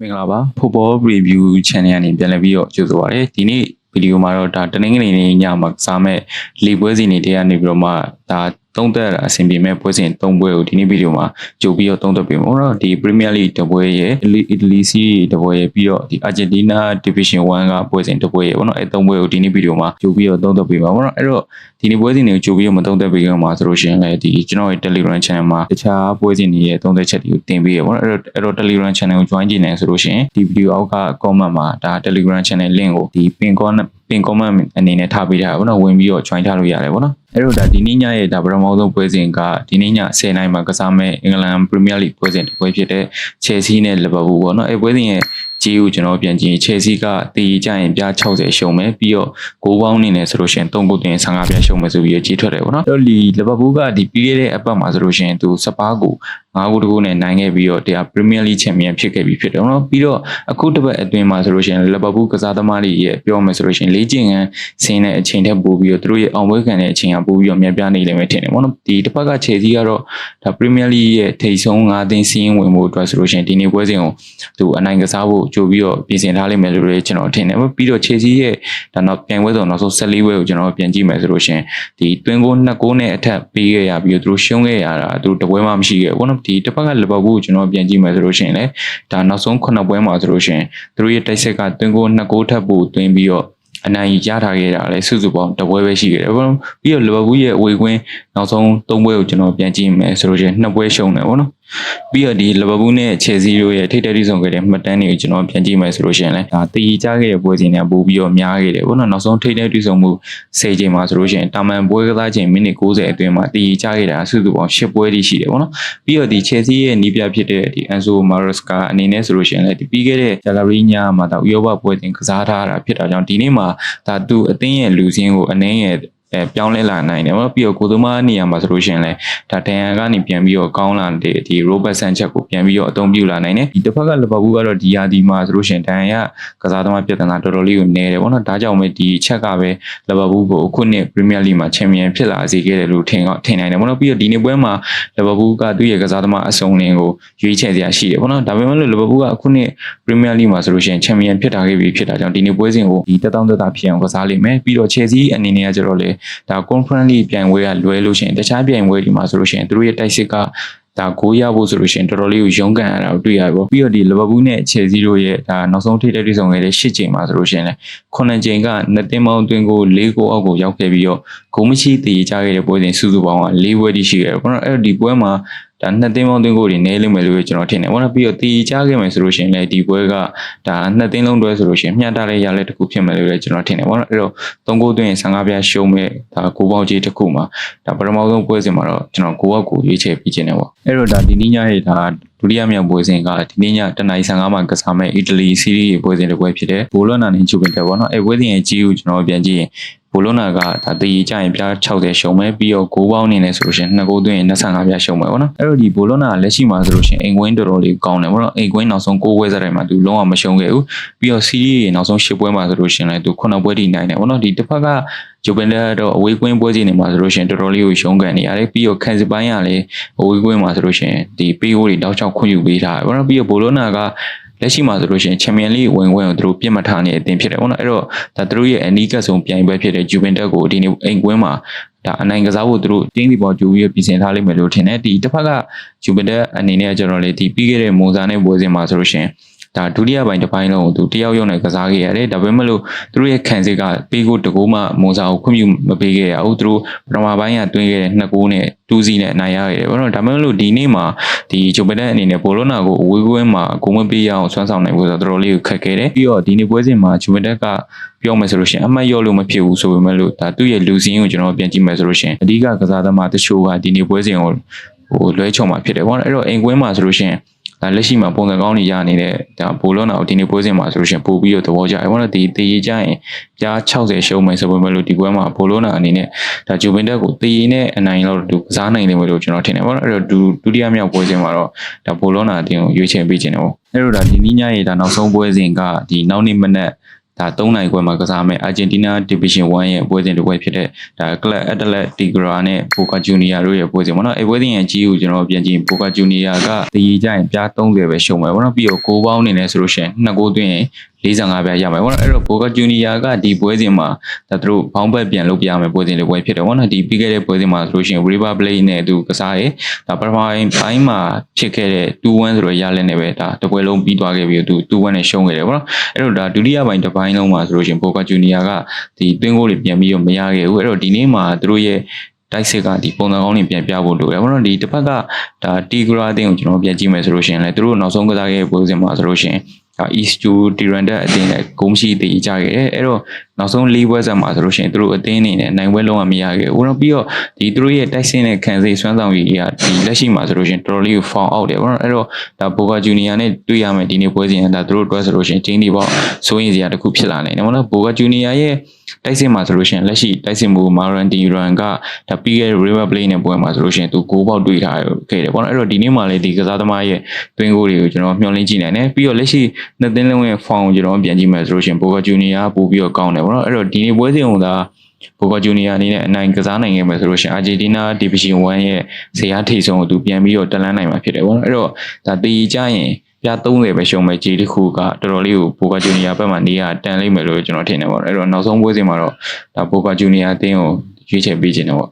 မင်္ဂလာပါ Football Review Channel ကနေပြန်လည်ပြီးတော့ကြိုဆိုပါရစေဒီနေ့ဗီဒီယိုမှာတော့ဒါတနင်္ဂနွေနေ့ညမှာစားမဲ့လီပွဲစီနေတရားနေပြီးတော့မှဒါ သုံးသက်အဆင်ပြေမဲ့ပွဲစဉ်၃ပွဲကိုဒီနေ့ဗီဒီယိုမှာကြိုပြီးတော့သုံးသက်ပေးမှာပေါ့နော်ဒီ Premier League တပွဲရဲ့ Italy Serie တပွဲရဲ့ပြီးတော့ဒီ Argentina Division 1ကပွဲစဉ်တပွဲရဲ့ပေါ့နော်အဲ၃ပွဲကိုဒီနေ့ဗီဒီယိုမှာကြိုပြီးတော့သုံးသက်ပေးမှာပေါ့နော်အဲ့တော့ဒီနေ့ပွဲစဉ်တွေကိုကြိုပြီးတော့မသုံးသက်ပေးကြမှာဆိုလို့ရှိရင်လည်းဒီကျွန်တော်ရဲ့ Telegram Channel မှာတခြားပွဲစဉ်တွေရဲ့သုံးသက်ချက်တွေကိုတင်ပေးရပေါ့နော်အဲ့တော့အဲ့တော့ Telegram Channel ကို join ကြည့်နေဆိုလို့ရှိရင်ဒီဗီဒီယိုအောက်က comment မှာဒါ Telegram Channel link ကိုဒီ pin comment pin comment အနေနဲ့ထားပေးထားတာပေါ့နော်ဝင်ပြီးတော့ join ထားလို့ရတယ်ပေါ့နော်အဲ့တော့ဒါဒီနေ့ညရဲ့ဒါပထမဆုံးပွဲစဉ်ကဒီနေ့ည10:00နာရီမှာကစားမဲ့အင်္ဂလန် Premier League ပွဲစဉ်တစ်ပွဲဖြစ်တဲ့ Chelsea နဲ့ Liverpool ပေါ့နော်အဲ့ပွဲစဉ်ရဲ့ကြီးကိုကျွန်တော်ပြန်ကြည့်ရင် Chelsea ကတည်ကြရင်ပြား60ရှုံမယ်ပြီးတော့ဂိုးပေါင်းနေနေဆိုလို့ရှိရင်3ဂိုးတင်15ပြားရှုံမယ်ဆိုပြီးကြီးထွက်တယ်ပေါ့နော်အဲ့တော့ဒီ Liverpool ကဒီပြီးခဲ့တဲ့အပတ်မှာဆိုလို့ရှိရင်သူစပါးကို ၅ဂိုးတကူနဲ့နိုင်ခဲ့ပြီးတော့တရား Premier League Champion ဖြစ်ခဲ့ပြီးဖြစ်တယ်နော်ပြီးတော့အခုတစ်ပတ်အတွင်းမှာဆိုလို့ရှိရင် Liverpool ကစားသမားတွေရဲ့ပြောမယ်ဆိုလို့ရှိရင်လေးကျင်ကန်ဆင်းတဲ့အချိန်ထက်ပိုပြီးတော့သူတို့ရဲ့အောင်ပွဲခံတဲ့အချိန်ကပိုပြီးတော့များပြားနေလိမ့်မယ်ထင်တယ်ပေါ့နော်ဒီတစ်ဖက်က Chelsea ကတော့ဒါ Premier League ရဲ့ထိပ်ဆုံး၅သင်းစီးရင်ဝင်ဖို့အတွက်ဆိုလို့ရှိရင်ဒီနေ့ပွဲစဉ်ကိုသူအနိုင်ကစားဖို့ကြိုပြီးတော့ပြင်ဆင်ထားလိမ့်မယ်လို့လည်းကျွန်တော်ထင်တယ်ပြီးတော့ Chelsea ရဲ့ဒါနောက်ပြန်ပွဲဆိုနောက်ဆုံး14ပွဲကိုကျွန်တော်ပြန်ကြည့်မယ်ဆိုလို့ရှိရင်ဒီတွင်းကို2ဂိုးနဲ့အထက်ပေးခဲ့ရပြီးတော့သူတို့ရှုံးခဲ့ရတာသူတို့တပွဲမှမရှိခဲ့ဘူးပေါ့နော်ဒီတစ်ဖက်က Liverpool ကိုကျွန်တော်ပြန်ကြည့်မယ်ဆိုလို့ရှိရင်လည်းဒါနောက်ဆုံး9ပွဲမှာဆိုလို့ရှိရင်သူတို့ရဲ့တိုက်ဆက်ကတွင်းကို2ဂိုးထပ်ဖို့တွင်းပြီးတော့အနိုင်ရထားခဲ့တာလည်းစုစုပေါင်းတပွဲပဲရှိခဲ့တယ်ပေါ့နော်ပြီးတော့လီဗာပူးရဲ့အဝေးကွင်းနောက်ဆုံး၃ပွဲကိုကျွန်တော်ပြန်ကြည့်မယ်ဆိုလို့ရှိရင်နှစ်ပွဲရှုံးတယ်ပေါ့နော်ပြီးတော့ဒီလီဗာပူးနဲ့ချယ်ဆီတို့ရဲ့ထိပ်တည်းဆုံးခဲ့တဲ့မှတ်တမ်းတွေကိုကျွန်တော်ပြန်ကြည့်မယ်ဆိုလို့ရှိရင်လည်းဒါတည်ကြခဲ့တဲ့ပွဲစဉ်တွေကပိုပြီးတော့များခဲ့တယ်ပေါ့နော်နောက်ဆုံးထိပ်တည်းဆုံးမှု၁၀ချိန်မှာဆိုလို့ရှိရင်တာမန်ပွဲကစားချိန်မိနစ်90အတွင်းမှာတည်ကြခဲ့တာစုစုပေါင်း၈ပွဲတိရှိတယ်ပေါ့နော်ပြီးတော့ဒီချယ်ဆီရဲ့နီးပြဖြစ်တဲ့ဒီအန်ဆိုမာရက်စကာအနေနဲ့ဆိုလို့ရှိရင်လည်းဒီပြီးခဲ့တဲ့ဂျာလာရီညာမှာတော့ဥရောပပွဲစဉ်ကစားထားတာဖြစ်တာကြောင့်ဒီနေ့မှာဒါသူအသင်းရဲ့လူစင်းကိုအနှင်းရဲ့ အဲပြောင်းလဲလာနိုင်တယ်ပေါ့ပြီးတော့ကိုသမားနေရာမှာဆိုလို့ရှိရင်လည်းဒါဒန်ယန်ကနေပြန်ပြီးတော့ကောင်းလာတဲ့ဒီ Robert Sanchez ကိုပြန်ပြီးတော့အသုံးပြုလာနိုင်တယ်ဒီတစ်ဖက်ကလီဗာပူးကတော့ဒီယာဒီမှာဆိုလို့ရှိရင်ဒန်ယန်ကစားသမားပြဿနာတော်တော်လေးကိုနည်းတယ်ပေါ့နော်ဒါကြောင့်ပဲဒီချက်ကပဲလီဗာပူးကိုအခုနှစ် Premier League မှာချန်ပီယံဖြစ်လာစေခဲ့တယ်လို့ထင်တော့ထင်နိုင်တယ်ပေါ့နော်ပြီးတော့ဒီနေ့ပွဲမှာလီဗာပူးကသူ့ရဲ့ကစားသမားအစုံလင်ကိုရွေးချယ်စရာရှိတယ်ပေါ့နော်ဒါပေမဲ့လို့လီဗာပူးကအခုနှစ် Premier League မှာဆိုလို့ရှိရင်ချန်ပီယံဖြစ်တာခဲ့ပြီဖြစ်တာကြောင့်ဒီနေ့ပွဲစဉ်ကိုဒီတက်တောင်းတက်တာဖြစ်အောင်ကစားလိမ့်မယ်ပြီးတော့ Chelsea အနေနဲ့ကကျတော့လေဒါ Conference League ပြိုင်ပွဲကလွဲလို့ရှိရင်တခြားပြိုင်ပွဲတွေမှာဆိုလို့ရှိရင်သူတို့ရဲ့တိုက်စစ်ကဒါဂိုးရဖို့ဆိုလို့ရှိရင်တော်တော်လေးကိုရုန်းကန်ရတာကိုတွေ့ရပါပြီးတော့ဒီလီဗာပူးနဲ့ချယ်ဆီတို့ရဲ့ဒါနောက်ဆုံးထိတဲ့တွေ့ဆုံခဲ့တဲ့၈ချိန်မှာဆိုလို့ရှိရင်လည်း9ချိန်ကနှစ်သင်းပေါင်းအတွင်းကို၄ဂိုးအောက်ကိုရောက်ခဲ့ပြီးတော့ဂိုးမရှိတည်ကြခဲ့တဲ့ပွဲစဉ်စုစုပေါင်းက၄ပွဲတိရှိခဲ့တယ်ပေါ့နော်အဲ့တော့ဒီပွဲမှာ ဒါနှစ်သင်းပေါင်းသွင်းကိုတွေနဲလိမ့်မယ်လို့ကျွန်တော်ထင်တယ်ပေါ့နော်ပြီးတော့တည်ကြခဲ့မယ်ဆိုလို့ရှိရင်လည်းဒီပွဲကဒါနှစ်သင်းလုံးတွဲဆိုလို့ရှိရင်မျှတတဲ့ရလဒ်တစ်ခုဖြစ်မယ်လို့လည်းကျွန်တော်ထင်တယ်ပေါ့နော်အဲ့တော့သုံးဂိုးသွင်း15ပြားရှုံးမဲ့ဒါဂိုးပေါင်းကြီးတစ်ခုမှာဒါပထမဆုံးပွဲစဉ်မှာတော့ကျွန်တော်ဂိုးအောက်ကိုရွေးချယ်ပြီးခြင်းတယ်ပေါ့အဲ့တော့ဒါဒီနေ့ညရဲ့ဒါ ဒုတိယမြောက်ပွဲစဉ်ကဒီနေ့ည10:55မှာကစားမဲ့အီတလီစီးရီးပွဲစဉ်တစ်ပွဲဖြစ်တယ်ဘိုလိုနာနဲ့ဂျူဗင်တယ်ပေါ့နော်အဲ့ပွဲစဉ်ရဲ့ကြီးကိုကျွန်တော်ပြန်ကြည့်ရင်ဘိုလိုနာကဒါတည်ကြရင်ပြား60ရှုံမဲ့ပြီးတော့ဂိုးပေါင်းနေနေဆိုလို့ရှိရင်နှစ်ဂိုးသွင်းရင်25ပြားရှုံမဲ့ပေါ့နော်အဲ့တော့ဒီဘိုလိုနာကလက်ရှိမှာဆိုလို့ရှိရင်အိမ်ကွင်းတော်တော်လေးကောင်းတယ်ပေါ့နော်အိမ်ကွင်းနောက်ဆုံး6ပွဲစားတိုင်းမှာသူလုံးဝမရှုံခဲ့ဘူးပြီးတော့စီးရီးနောက်ဆုံး10ပွဲမှာဆိုလို့ရှိရင်လည်းသူ9ပွဲထိနိုင်တယ်ပေါ့နော်ဒီတစ်ဖက်က ဂျိုပင်လက်တော့အဝေးကွင်းပွဲစီနေမှာဆိုလို့ရှိရင်တော်တော်လေးကိုရှုံးကန်နေရတယ်ပြီးတော့ကန်စီပိုင်းကလည်းအဝေးကွင်းမှာဆိုလို့ရှိရင်ဒီပေးဟိုးတွေတောက်ချောက်ခွင့်ယူပေးထားတယ်ပေါ့နော်ပြီးတော့ဘိုလိုနာကလက်ရှိမှာဆိုလို့ရှိရင်ချန်ပီယံလိဝင်ခွင့်ကိုသူတို့ပြစ်မှတ်ထားနေတဲ့အသင်းဖြစ်တယ်ပေါ့နော်အဲ့တော့ဒါသူတို့ရဲ့အနီးကပ်ဆုံးပြိုင်ပွဲဖြစ်တဲ့ဂျူဗင်တက်ကိုဒီနေ့အိမ်ကွင်းမှာဒါအနိုင်ကစားဖို့သူတို့တင်းဒီပေါ်ဂျူပြီးပြင်ဆင်ထားလိမ့်မယ်လို့ထင်တယ်ဒီတစ်ဖက်ကဂျူဗင်တက်အနေနဲ့ကျွန်တော်လေဒီပြီးခဲ့တဲ့မွန်စာနဲ့ပွဲစဉ်မှာဆိုလို့ရှိရင် ဒါဒုတိယပိုင်းတစ်ပိုင်းလုံးကိုသူတယောက်ရုံနဲ့ကစားခဲ့ရတယ်ဒါပေမဲ့လို့သူတို့ရဲ့ခံစစ်ကပေးကိုတကူမှမွန်စာကိုခွင့်ပြုမပေးခဲ့ရဘူးသူတို့ပထမပိုင်းကတွင်းခဲ့တဲ့နှစ်ကူးနဲ့တူးစီနဲ့နိုင်ရခဲ့တယ်ဘာလို့ဒါပေမဲ့လို့ဒီနေ့မှာဒီဂျိုပဒန်အနေနဲ့ဘောလုံးနာကိုအဝေးကွင်းမှာဂုံမပေးရအောင်ဆွမ်းဆောင်နိုင်ဖို့ဆိုတော့တော်တော်လေးကိုခက်ခဲတယ်ပြီးတော့ဒီနေ့ပွဲစဉ်မှာဂျိုပဒန်ကပြောမယ်ဆိုလို့ရှိရင်အမှတ်ရော့လို့မဖြစ်ဘူးဆိုပေမဲ့လို့ဒါသူ့ရဲ့လူစင်းကိုကျွန်တော်ပြန်ကြည့်မယ်ဆိုလို့ရှိရင်အဓိကကစားသမားတချို့ကဒီနေ့ပွဲစဉ်ကိုဟိုလွဲချုံမှာဖြစ်တယ်ပေါ့နော်အဲ့တော့အိမ်ကွင်းမှာဆိုလို့ရှိရင် ဒါလက်ရှိမှာပုံစံကောင်းနေရနေတဲ့ဒါဘိုလောနာကိုဒီနေ့ပွဲစဉ်မှာဆိုလို့ရှိရင်ပို့ပြီးတော့သဘောကျတယ်ဘာလို့ဒီတည်ရကြရင်ပြား60ရှုံးမယ်ဆိုပေမဲ့လို့ဒီပွဲမှာဘိုလောနာအနေနဲ့ဒါဂျူဗင်တက်ကိုတည်ရင်နဲ့အနိုင်လောက်သူကစားနိုင်တယ်လို့ကျွန်တော်ထင်တယ်ဘာလို့အဲ့တော့ဒုဒုတိယမြောက်ပွဲစဉ်မှာတော့ဒါဘိုလောနာအတင်းကိုရွေးချယ်ပေးခြင်းတယ်ပေါ့အဲ့တော့ဒါဒီနေ့ညရဲ့ဒါနောက်ဆုံးပွဲစဉ်ကဒီနောက်နေ့မနက် ဒါ3နိုင်ခွဲမှာကစားမယ်အာဂျင်တီးနား Division 1ရဲ့ပွဲစဉ်တစ်ပွဲဖြစ်တဲ့ဒါ Club Atlet Tigre နဲ့ Boca Juniors တို့ရဲ့ပွဲစဉ်ပေါ့နော်အဲပွဲစဉ်ရဲ့ကြီးကိုကျွန်တော်ပြန်ကြည့် Boca Juniors ကတည်ကြရင်ပြား30ပဲရှုံးမယ်ပေါ့နော်ပြီးတော့ကိုးပေါင်းနေနေဆိုလို့ရှိရင်နှစ်ကိုးသွင်းရင် 45ပြားရမယ်ပေါ့နော်အဲ့တော့ Boca Juniors ကဒီပွဲစဉ်မှာဒါသူတို့ဘောင်းဘက်ပြန်လုပ်ပြရမယ်ပွဲစဉ်တစ်ပွဲဖြစ်တယ်ပေါ့နော်ဒီပြီးခဲ့တဲ့ပွဲစဉ်မှာဆိုလို့ရှိရင် River Plate နဲ့သူကစားရဲဒါပထမပိုင်းမှာဖြစ်ခဲ့တဲ့2-1ဆိုတော့ရလက်နဲ့ပဲဒါတစ်ပွဲလုံးပြီးသွားခဲ့ပြီးတော့သူ2-1နဲ့ရှုံးခဲ့တယ်ပေါ့နော်အဲ့တော့ဒါဒုတိယပိုင်းတစ်ပိုင်းလုံးမှာဆိုလို့ရှိရင် Boca Juniors ကဒီသွင်းဂိုးတွေပြန်ပြီးတော့မရခဲ့ဘူးအဲ့တော့ဒီနေ့မှာသူတို့ရဲ့တိုက်စစ်ကဒီပုံစံကောင်းတွေပြန်ပြဖို့လိုတယ်ဘာလို့လဲဒီတစ်ဖက်ကဒါတီဂရာအတင်းကိုကျွန်တော်ပြန်ကြည့်မယ်ဆိုလို့ရှိရင်လည်းသူတို့နောက်ဆုံးကစားခဲ့တဲ့ပွဲစဉ်မှာဆိုလို့ရှိရင်ဒါ East to Tiranda အတင်းနဲ့ဂုံးရှိတည်ကြခဲ့တယ်အဲ့တော့နောက်ဆုံး၄ပွဲဆက်မှာဆိုလို့ရှိရင်သူတို့အတင်းအနေနဲ့နိုင်ပွဲလုံးဝမရခဲ့ဘူးတော့ပြီးတော့ဒီသူတို့ရဲ့တိုက်စစ်နဲ့ခံစစ်စွမ်းဆောင်ရည်တွေကဒီလက်ရှိမှာဆိုလို့ရှိရင်တော်တော်လေးကို found out တယ်ဘာလို့လဲအဲ့တော့ဒါ Boca Junior နဲ့တွေ့ရမယ်ဒီနေ့ပွဲစဉ်ကဒါသူတို့အတွက်ဆိုလို့ရှိရင်ချင်းဒီပေါ့စိုးရင်စရာတစ်ခုဖြစ်လာနိုင်တယ်ဘာလို့လဲ Boca Junior ရဲ့ တိုက်စစ်မှာဆိုလို့ရှိရင်လက်ရှိတိုက်စစ်မှု Maran Diran ကဒါပြီးခဲ့တဲ့ River Plate နဲ့ပွဲမှာဆိုလို့ရှိရင်သူ6ပေါက်တွေ့ထားခဲ့တယ်ပေါ့နော်အဲ့တော့ဒီနေ့မှာလည်းဒီကစားသမားရဲ့တွင်းကိုတွေကိုကျွန်တော်မျှော်လင့်ကြည့်နိုင်တယ်ပြီးတော့လက်ရှိနှစ်သင်းလုံးရဲ့ form ကိုကျွန်တော်ပြန်ကြည့်မယ်ဆိုလို့ရှိရင် Boca Junior ကပို့ပြီးတော့ကောင်းတယ်ပေါ့နော်အဲ့တော့ဒီနေ့ပွဲစဉ်ကသာဘောကာဂျူနီယာအနေနဲ့အနိုင်ကစားနိုင်ခဲ့မယ်ဆိုလို့ရှိရင်အာဂျင်တီးနားဒီဗီရှင်1ရဲ့ဇေယျထိပ်ဆုံးကိုသူပြန်ပြီးတော့တက်လန်းနိုင်မှာဖြစ်တယ်ပေါ့နော်အဲ့တော့ဒါတီကြရင် ပြ30ပဲရှုံးမဲ့ဂျီတစ်ခုကတော်တော်လေးကိုဘောကာဂျူနီယာဘက်မှာနေရတန်လိမ့်မယ်လို့ကျွန်တော်ထင်တယ်ပေါ့အဲ့တော့နောက်ဆုံးပွဲစဉ်မှာတော့ဒါဘောကာဂျူနီယာအသင်းကိုရွေးချယ်ပေးခြင်းတော့